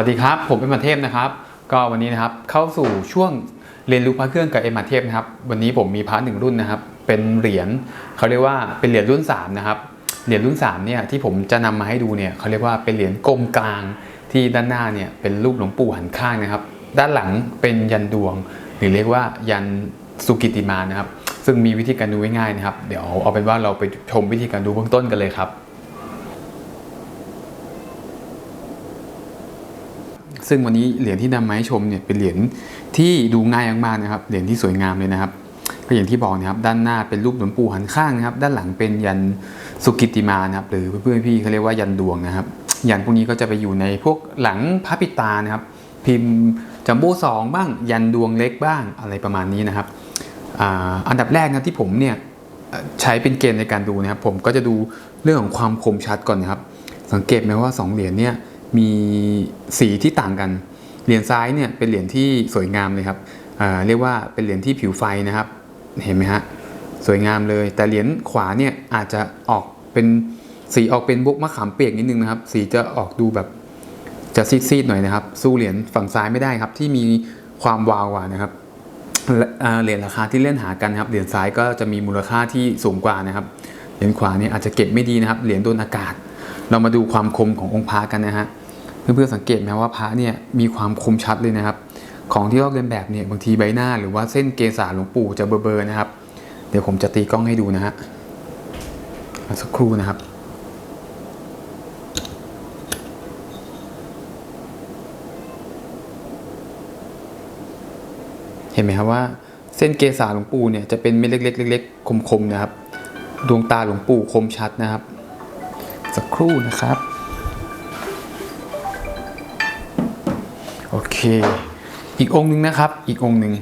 สวัสดีครับ ผมเป็นมาเทพนะครับ ก็วันนี้นะครับเข้าสู่ช่วงเรียนรู้พระเครื่องกับเอ็มมาเทพนะครับ วันนี้ผมมีพระหนึ่งรุ่นนะครับ เป็นเหรียญเขาเรียกว่าเป็นเหรียญรุ่น3นะครับ เหรียญรุ่น3เนี่ยที่ผมจะนำมาให้ดูเนี่ยเขาเรียกว่าเป็นเหรียญกลมกลางที่ด้านหน้าเนี่ยเป็นรูปหลวงปู่หันข้างนะครับ ด้านหลังเป็นยันดวง หรือเรียกว่ายันสุกิติมานะครับ ซึ่งมีวิธีการดูง่ายๆนะครับ เดี๋ยวเอาเป็นว่าเราไปชมวิธีการดูเบื้องต้นกันเลยครับ ซึ่งวันนี้เหรียญที่นำมาให้ชมเนี่ยเป็นเหรียญที่ดูง่ายมากๆนะครับเหรียญที่สวยงามเลยนะครับก็อย่างที่บอกนะครับด้านหน้าเป็นรูปหลวงปู่หันข้างนะครับ ด้านหลังเป็นยันสุกิติมานะครับหรือเพื่อนๆพี่เขาเรียกว่ายันดวงนะครับ ยันพวกนี้ก็จะไปอยู่ในพวกหลังพระปิตานะครับ พิมพ์จัมโบ้สองบ้าง ยันดวงเล็กบ้างอะไรประมาณนี้นะครับอ,อันดับแรกนะที่ผมเนี่ยใช้เป็นเกณฑ์ในการดูนะครับ ผมก็จะดูเรื่องของความคมชัดก่อนนะครับ สังเกตไหมว่าสองเหรียญเนี่ย มีสีที่ต่างกัน เหรียญซ้ายเนี่ยเป็นเหรียญที่สวยงามเลยครับเรียกว่าเป็นเหรียญที่ผิวไฟนะครับ เห็นไหมฮะสวยงามเลย แต่เหรียญขวาเนี่ยอาจจะออกเป็นสีออกเป็นบุกมะขามเปียกนิดนึงนะครับ สีจะออกดูแบบจะซีดๆหน่อยนะครับ สู้เหรียญฝั่งซ้ายไม่ได้ครับ ที่มีความวาวกว่านะครับเหรียญราคาที่เล่นหากันครับเหรียญซ้ายก็จะมีมูลค่าที่สูงกว่านะครับ เหรียญขวาเนี่ยอาจจะเก็บไม่ดีนะครับ เหรียญโดนอากาศ เรามาดูความคมขององค์พระกันนะฮะ เพื่อนๆสังเกตไหมว่าพระเนี่ยมีความคมชัดเลยนะครับ ของที่ลอกเลียนแบบเนี่ยบางทีใบหน้าหรือว่าเส้นเกษาหลวงปู่จะเบลอๆนะครับ เดี๋ยวผมจะตีกล้องให้ดูนะฮะสักครู่นะครับเห็นไหมครับว่าเส้นเกษาหลวงปู่เนี่ยจะเป็นเม็ดเล็กๆเล็กๆคมๆนะครับ ดวงตาหลวงปู่คมชัดนะครับ สักครู่นะครับ เค อีกองค์หนึ่งนะครับอีกองค์หนึ่ง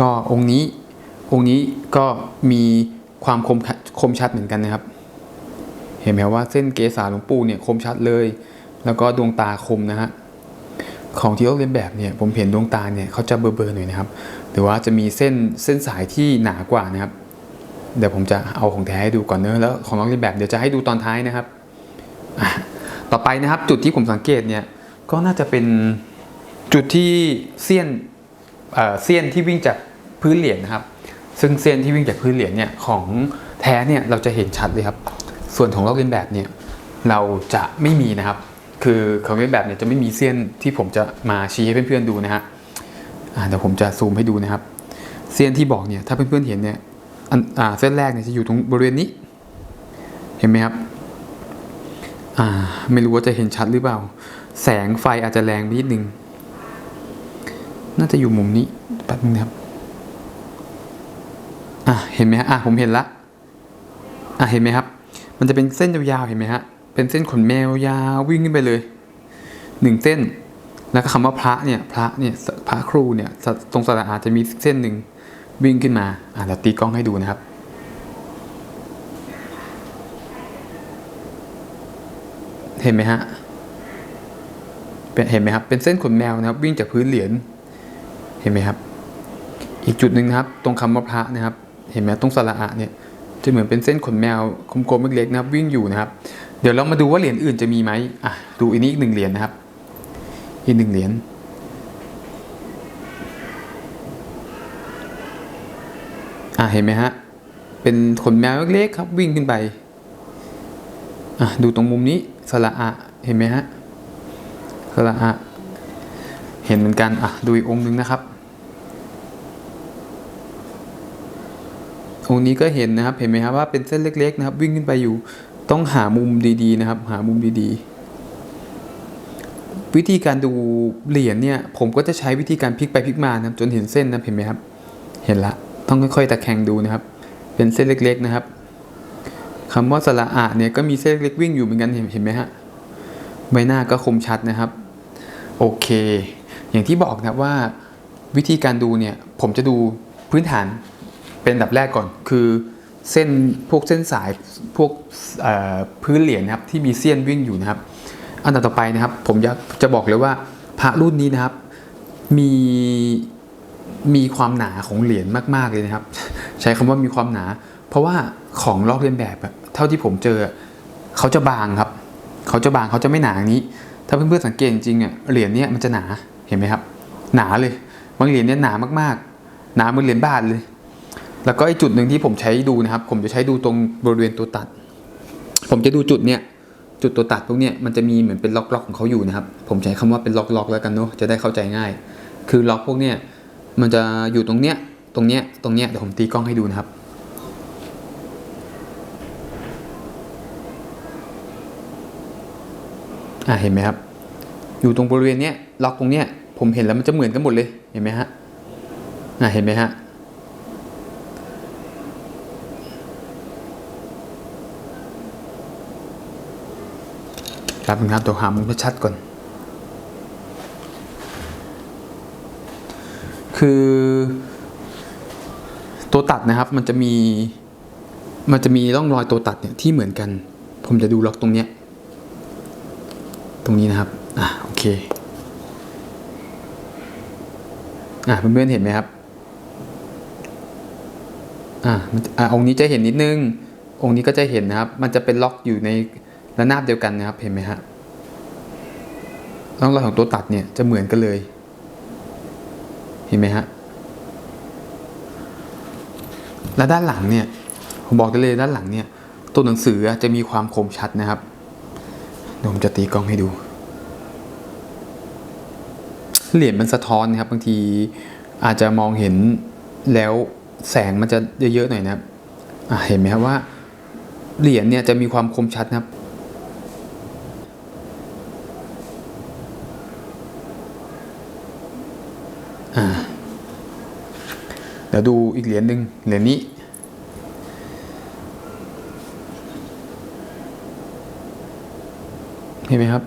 ก็องค์นี้องค์นี้ก็มีความคมคมชัดเหมือนกันนะครับ เห็นไหมว่าเส้นเกษาหลวงปู่เนี่ยคมชัดเลย แล้วก็ดวงตาคมนะฮะของที่เขาเรียนแบบเนี่ยผมเห็นดวงตาเนี่ยเขาจะเบลอๆหน่อยนะครับหรือว่าจะมีเส้นเส้นสายที่หนากว่านะครับ เดี๋ยวผมจะเอาของแท้ให้ดูก่อนเนอะแล้วของน้องเรียนแบบเดี๋ยวจะให้ดูตอนท้ายนะครับ ต่อไปนะครับจุดที่ผมสังเกตเนี่ย ก็น่าจะเป็นจุดที่เสี้ยนเสี้ยนที่วิ่งจากพื้นเหรียญนะครับ ซึ่งเสี้ยนที่วิ่งจากพื้นเหรียญเนี่ยของแท้เนี่ยเราจะเห็นชัดเลยครับ ส่วนของลอกเลียนแบบเนี่ยเราจะไม่มีนะครับ คือของเลียนแบบเนี่ยจะไม่มีเสี้ยนที่ผมจะมาชี้ให้เพื่อนๆดูนะฮะเดี๋ยวผมจะซูมให้ดูนะครับ เสี้ยนที่บอกเนี่ยถ้าเพื่อนๆเห็นเนี่ยเส้นแรกเนี่ยจะอยู่ตรงบริเวณนี้ เห็นไหมครับไม่รู้ว่าจะเห็นชัดหรือเปล่า แสงไฟอาจจะแรงไปนิดนึง น่าจะอยู่มุมนี้แป๊บนึงนะครับ อะเห็นไหมฮะอะผมเห็นละ อะเห็นไหมครับ มันจะเป็นเส้นยาวๆเห็นไหมฮะ เป็นเส้นขนแมวยาววิ่งขึ้นไปเลยหนึ่งเส้น แล้วก็คำว่าพระเนี่ย พระเนี่ยพระครูเนี่ยตรงสระอาจจะมีเส้นหนึ่งวิ่งขึ้นมา อะเราตีกล้องให้ดูนะครับเห็นไหมฮะ เห็นไหมครับ เป็นเส้นขนแมวนะครับ วิ่งจากพื้นเหรียญเห็นไหมครับ อีกจุดหนึ่งนะครับ ตรงคำว่าพระนะครับ เห็นไหมตรงสระอะเนี่ยจะเหมือนเป็นเส้นขนแมวคมๆเล็กๆนะครับ วิ่งอยู่นะครับ เดี๋ยวเรามาดูว่าเหรียญอื่นจะมีไหมอะดูอันนี้อีกหนึ่งเหรียญนะครับ อีกหนึ่งเหรียญอะเห็นไหมฮะเป็นขนแมวเล็กๆครับวิ่งขึ้นไปอะดูตรงมุมนี้สระอะเห็นไหมฮะ สระอะเห็นเหมือนกัน อะ ดูอีกองค์หนึ่งนะครับ องค์นี้ก็เห็นนะครับ เห็นไหมครับว่าเป็นเส้นเล็ก ๆ นะครับ วิ่งขึ้นไปอยู่ ต้องหามุมดีๆ นะครับ หามุมดีๆวิธีการดูเหรียญเนี่ยผมก็จะใช้วิธีการพลิกไปพลิกมานะครับจนเห็นเส้นนะเห็นไหมครับ เห็นละต้องค่อยๆตะแคงดูนะครับ เป็นเส้นเล็ก ๆนะครับคำว่าสระอะเนี่ยก็มีเส้นเล็กวิ่งอยู่เหมือนกันเห็นเห็นไหมฮะใบหน้าก็คมชัดนะครับ โอเค อย่างที่บอกนะว่าวิธีการดูเนี่ยผมจะดูพื้นฐานเป็นอันดับแรกก่อน คือเส้นพวกเส้นสายพวกพื้นเหรียญนะครับที่มีเสี้ยนวิ่งอยู่นะครับ อันดับต่อไปนะครับ ผมจะจะบอกเลยว่าพระรุ่นนี้นะครับ มีมีความหนาของเหรียญมากๆเลยนะครับ ใช้คำว่ามีความหนา เพราะว่าของลอกเลียนแบบเท่าที่ผมเจอเขาจะบางครับ เขาจะบางเขาจะไม่หนาอย่างนี้ ถ้าเพื่อนๆสังเกตจริงๆอะเหรียญเนี้ยมันจะหนาเห็นไหมครับ หนาเลยบางเหรียญเนี่ยหนามากๆ หนาเหมือนเหรียญบาทเลย แล้วก็ไอ้จุดหนึ่งที่ผมใช้ดูนะครับ ผมจะใช้ดูตรงบริเวณตัวตัด ผมจะดูจุดเนี่ยจุดตัวตัดพวกเนี้ยมันจะมีเหมือนเป็นล็อกๆของเขาอยู่นะครับ ผมใช้คำว่าเป็นล็อกๆแล้วกันเนาะจะได้เข้าใจง่าย คือล็อกพวกเนี้ยมันจะอยู่ตรงเนี้ยตรงเนี้ยตรงเนี้ยเดี๋ยวผมตีกล้องให้ดูนะครับ อ่าเห็นไหมครับ อยู่ตรงบริเวณเนี้ยล็อกตรงเนี้ยผมเห็นแล้วมันจะเหมือนกันหมดเลยเห็นไหมฮะอ่าเห็นไหมฮะครับครับเดี๋ยวหามุมชัดก่อน คือ ตัวตัดนะครับมันจะมี มันจะมีร่องรอยตัวตัดเนี่ยที่เหมือนกัน ผมจะดูล็อกตรงเนี้ย ตรงนี้นะครับ อะโอเค อะเพื่อนๆเห็นไหมครับ อะมันอะองค์นี้จะเห็นนิดนึง องค์นี้ก็จะเห็นนะครับ มันจะเป็นล็อกอยู่ในระนาบเดียวกันนะครับ เห็นไหมฮะร่องรอยของตัวตัดเนี่ยจะเหมือนกันเลย เห็นไหมฮะ และด้านหลังเนี่ย ผมบอกได้เลยด้านหลังเนี่ย ตัวหนังสือจะมีความคมชัดนะครับ เดี๋ยวผมจะตีกล้องให้ดู เหรียญมันสะท้อนนะครับ บางทีอาจจะมองเห็นแล้วแสงมันจะเยอะๆหน่อยนะครับเห็นไหมครับว่า เหรียญเนี่ยจะมีความคมชัดนะครับเดี๋ยวดูอีกเหรียญหนึ่งเหรียญนี้ เห็นไหมครับ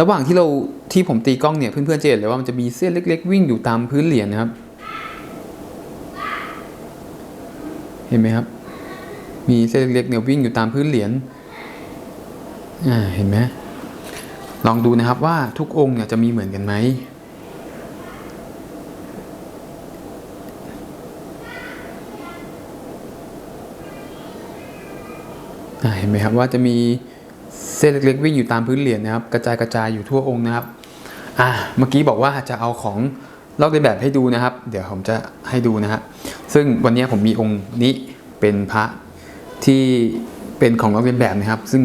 ระหว่างที่เราที่ผมตีกล้องเนี่ยเพื่อนๆจะเห็นเลยว่ามันจะมีเส้นเล็ก ๆ วิ่งอยู่ตามพื้นเหรียญนะครับ เห็นไหมครับ มีเส้นเล็กๆเนี่ยวิ่งอยู่ตามพื้นเหรียญอ่าเห็นไหมลองดูนะครับว่าทุกองค์เนี่ยจะมีเหมือนกันไหมอ่าเห็นไหมครับว่าจะมี เส้นเล็กๆวิ่งอยู่ตามพื้นเหรียญนะครับ กระจายกระจายอยู่ทั่วองค์นะครับอ่าเมื่อกี้บอกว่าจะเอาของลอกเลียนแบบให้ดูนะครับ เดี๋ยวผมจะให้ดูนะฮะซึ่งวันนี้ผมมีองค์นี้เป็นพระที่เป็นของลอกเลียนแบบนะครับ ซึ่ง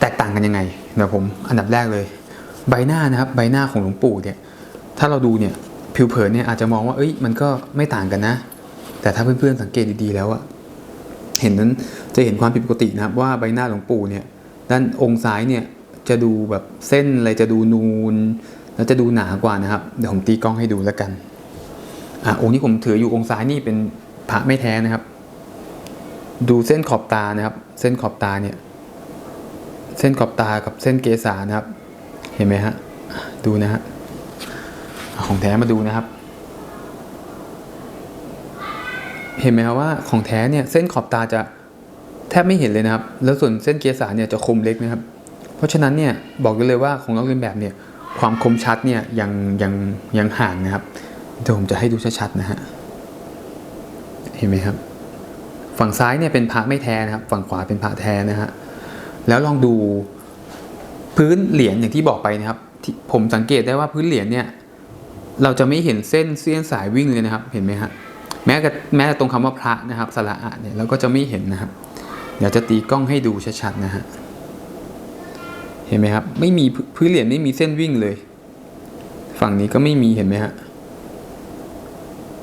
แตกต่างกันยังไงเดี๋ยวผมอันดับแรกเลย ใบหน้านะครับ ใบหน้าของหลวงปู่เนี่ยถ้าเราดูเนี่ยผิวเผินเนี่ยอาจจะมองว่าเอ้ยมันก็ไม่ต่างกันนะ แต่ถ้าเพื่อนๆสังเกตดีๆแล้วอะเห็นนั้นจะเห็นความผิดปกตินะครับว่าใบหน้าหลวงปู่เนี่ย ด้านองค์ซ้ายเนี่ยจะดูแบบเส้นอะไรจะดูนูน แล้วจะดูหนากว่านะครับ เดี๋ยวผมตีกล้องให้ดูแล้วกันอะองค์ที่ผมถืออยู่องค์ซ้ายนี่เป็นพระไม่แท้นะครับ ดูเส้นขอบตานะครับ เส้นขอบตาเนี่ย เส้นขอบตากับเส้นเกษานะครับ เห็นไหมฮะดูนะฮะของแท้มาดูนะครับ เห็นไหมครับว่าของแท้เนี่ยเส้นขอบตาจะ ทบไม่เห็นเลยนะครับ แล้วส่วนเส้นเกษาเนี่ยจะคมเล็กนะครับ เพราะฉะนั้นเนี่ยบอกได้เลยว่าของนักเรียนแบบเนี่ยความคมชัดเนี่ยยังยังยังห่างนะครับเดี๋ยวผมจะให้ดูชัดๆนะฮะเห็นไหมครับ ฝั่งซ้ายเนี่ยเป็นพระไม่แท้นะครับ ฝั่งขวาเป็นพระแท้นะฮะแล้วลองดูพื้นเหรียญอย่างที่บอกไปนะครับที่ผมสังเกตได้ว่าพื้นเหรียญเนี่ยเราจะไม่เห็นเส้นเส้นสายวิ่งเลยนะครับ เห็นไหมฮะแม้กระแม้แต่ตรงคำว่าพระนะครับสระอะเนี่ยเราก็จะไม่เห็นนะครับ เดี๋ยวจะตีกล้องให้ดูชัดๆนะฮะ เห็นไหมครับ ไม่มีพื้นเหรียญไม่มีเส้นวิ่งเลย ฝั่งนี้ก็ไม่มีเห็นไหมฮะ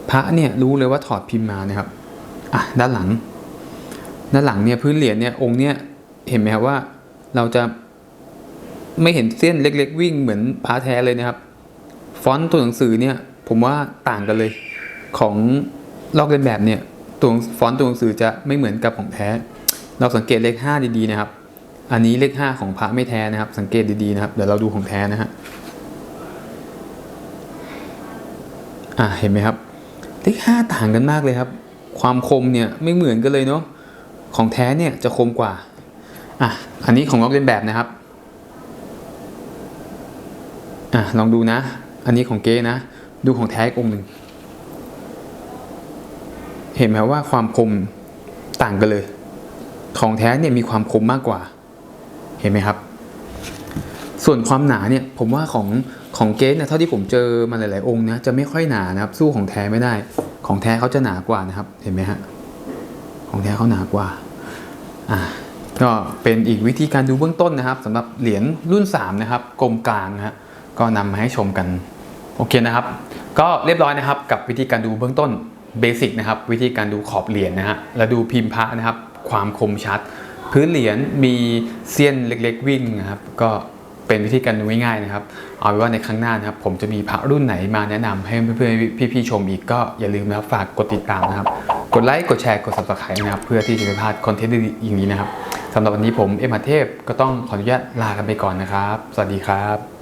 พระเนี่ยรู้เลยว่าถอดพิมพ์มานะครับ อะด้านหลัง ด้านหลังเนี่ยพื้นเหรียญเนี่ยองค์เนี่ยเห็นไหมครับว่าเราจะไม่เห็นเส้นเล็ก ๆ วิ่งเหมือนพระแท้เลยนะครับ ฟอนต์ตัวหนังสือเนี่ยผมว่าต่างกันเลยของลอกเลียนแบบเนี่ยตัวฟอนต์ตัวหนังสือจะไม่เหมือนกับของแท้ เราสังเกตเลขห้าดีๆนะครับ อันนี้เลขห้าของพระไม่แท้นะครับ สังเกตดีๆนะครับ เดี๋ยวเราดูของแท้นะฮะอ่าเห็นไหมครับ เลขห้าต่างกันมากเลยครับ ความคมเนี่ยไม่เหมือนกันเลยเนาะ ของแท้เนี่ยจะคมกว่า อะ อันนี้ของลอกเลียนแบบนะครับ อะลองดูนะ อันนี้ของเก๊นะ ดูของแท้อีกองหนึ่ง เห็นไหมว่าความคมต่างกันเลย ของแท้เนี่ยมีความคมมากกว่า เห็นไหมครับ ส่วนความหนาเนี่ยผมว่าของของเกสเนี่ยเท่าที่ผมเจอมาหลายๆองค์นะจะไม่ค่อยหนานะครับ สู้ของแท้ไม่ได้ ของแท้เขาจะหนากว่านะครับ เห็นไหมฮะของแท้เขาหนากว่าอ่าก็เป็นอีกวิธีการดูเบื้องต้นนะครับสำหรับเหรียญรุ่น 3 นะครับกลมกลางนะฮะก็นำมาให้ชมกันโอเคนะครับ ก็เรียบร้อยนะครับ กับวิธีการดูเบื้องต้นเบสิกนะครับ วิธีการดูขอบเหรียญนะฮะแล้วดูพิมพ์พระนะครับ ความคมชัด พื้นเหรียญมีเสี้ยนเล็กๆ วิ่งนะครับก็เป็นวิธีการดูง่ายๆนะครับ เอาไว้ว่าในครั้งหน้านะครับ ผมจะมีพระรุ่นไหนมาแนะนำให้เพื่อนๆพี่ๆชมอีกก็อย่าลืมนะครับฝากกดติดตามนะครับ กดไลค์กดแชร์กด subscribe นะครับ เพื่อที่จะไม่พลาดคอนเทนต์ดีๆอย่างนี้นะครับสำหรับวันนี้ผมเอ็มอาเทพก็ต้องขออนุญาตลากันไปก่อนนะครับ สวัสดีครับ